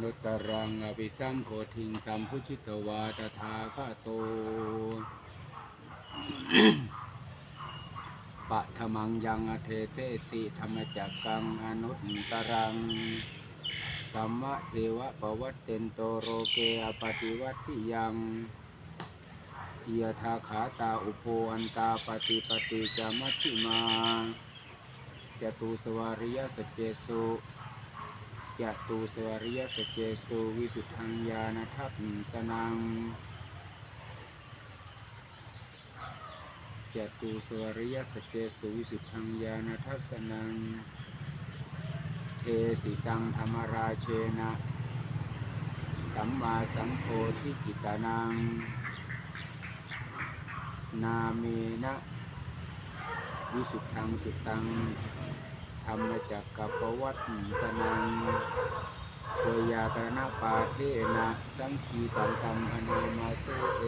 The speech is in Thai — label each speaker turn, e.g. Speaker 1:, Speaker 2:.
Speaker 1: นุตตรังอภิสัมโพธิงสัมพุชิตวาตถาคโตปะธมังยังอเทเตติธรรมจักกังอนุตตรังสัมมะเทวะปวัตเตนโตโรเกอปฏิวัติยังยะทาขาตาอุโพอันตาปฏิปฏิจามัชฌิมาจตุสวาริยสจเจสุ จตุสวาริยสเจสุวิสุทธังญาณทัพสนังจตุสวาริยสเจสุวิสุทธังญาณทัสสนังเทสิตังธรรมราเชนะสัมมาสัมโพธิกิตานัง นาเมนะวิสุทธังสุตัง รรมจักกัปวัตตนังเวยากรณปาเทนะสังคีตังตัมอนามาสุเอ